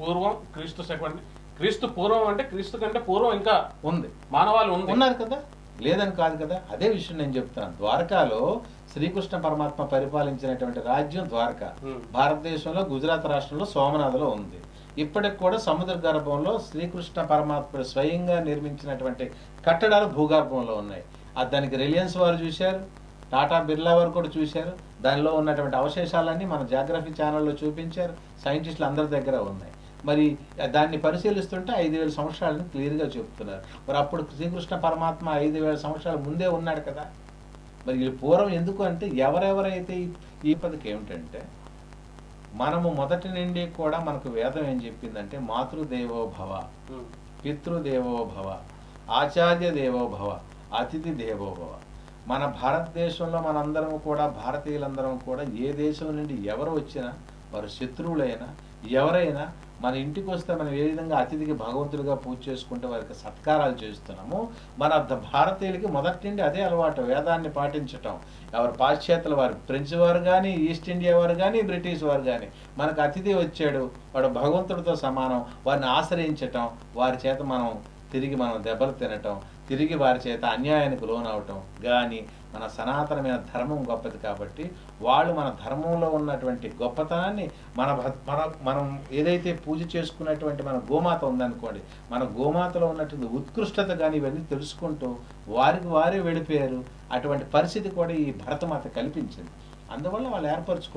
పూర్వం క్రీస్తు సెకండ్ క్రీస్తు పూర్వం అంటే క్రీస్తు కంటే పూర్వం ఇంకా ఉంది. మానవాళి ఉంది. ఉన్నారు కదా? లేదని కాదు కదా? అదే విషయం నేను చెప్తున్నాను ద్వారకాలో శ్రీకృష్ణ పరమాత్మ పరిపాలించినటువంటి రాజ్యం ద్వారక. భారతదేశంలో గుజరాత్ రాష్ట్రంలో సోమనాథ్లో ఉంది. ఇప్పటికి కూడా సముద్ర గర్భంలో శ్రీకృష్ణ పరమాత్మ స్వయంగా నిర్మించినటువంటి కట్టడాలు భూగర్భంలో ఉన్నాయి. దానికి రిలయన్స్ వారు చూశారు. టాటా బిర్లా వారు కూడా చూశారు. దానిలో ఉన్నటువంటి అవశేషాలన్నీ మన జాగ్రఫీ ఛానల్లో చూపించారు. సైంటిస్టులు అందరి దగ్గర ఉన్నాయి. మరి దాన్ని పరిశీలిస్తుంటే ఐదు వేల సంవత్సరాలని క్లియర్గా చెప్తున్నారు. మరి అప్పుడు శ్రీకృష్ణ పరమాత్మ ఐదు వేల సంవత్సరాల ముందే ఉన్నాడు కదా. మరి వీళ్ళు పూర్వం ఎందుకు అంటే ఎవరెవరైతే ఈ- పదకి ఏమిటంటే మనము మొదటి నుండి కూడా మనకు వేదం ఏం చెప్పిందంటే మాతృదేవో భవ ఉమ్. పితృదేవో భవ ఆచార్య దేవో భవ అతిథి దేవో భవ. మన భారతదేశంలో మనందరం కూడా భారతీయులందరం కూడా ఏ దేశం నుండి ఎవరు వచ్చినా వారు శత్రువులైనా ఎవరైనా మన ఇంటికి వస్తే మనం ఏ విధంగా అతిథికి భగవంతుడిగా పూజ చేసుకుంటే వారికి సత్కారాలు చేస్తున్నాము మన ద- భారతీయులకి మొదటి నుండి అదే అలవాటు వేదాన్ని పాటించటం. ఎవరు పాశ్చాత్యుల వారు ఫ్రెంచ్ వారు కానీ ఈస్ట్ ఇండియా వారు కానీ బ్రిటిష్ వారు కానీ మనకు అతిథి వచ్చాడు వాడు భగవంతుడితో సమానం వారిని ఆశ్రయించటం వారి చేత మనం తిరిగి మనం దెబ్బలు తినటం తిరిగి వారి చేత అన్యాయానికి లోనవటం. కానీ మన సనాతనమైన ధర్మం గొప్పది కాబట్టి వాళ్ళు మన ధర్మంలో ఉన్నటువంటి గొప్పతనాన్ని మన మన మనం ఏదైతే పూజ చేసుకున్నటువంటి మన గోమాత ఉందనుకోండి మన గోమాతలో ఉన్నటువంటి ఉత్కృష్టత కానీ ఇవన్నీ తెలుసుకుంటూ వారికి వారే వెళ్ళిపోయారు అటువంటి పరిస్థితి కూడా ఈ భరతమాత కల్పించింది. అందువల్ల వాళ్ళు ఏర్పరచుకున్నారు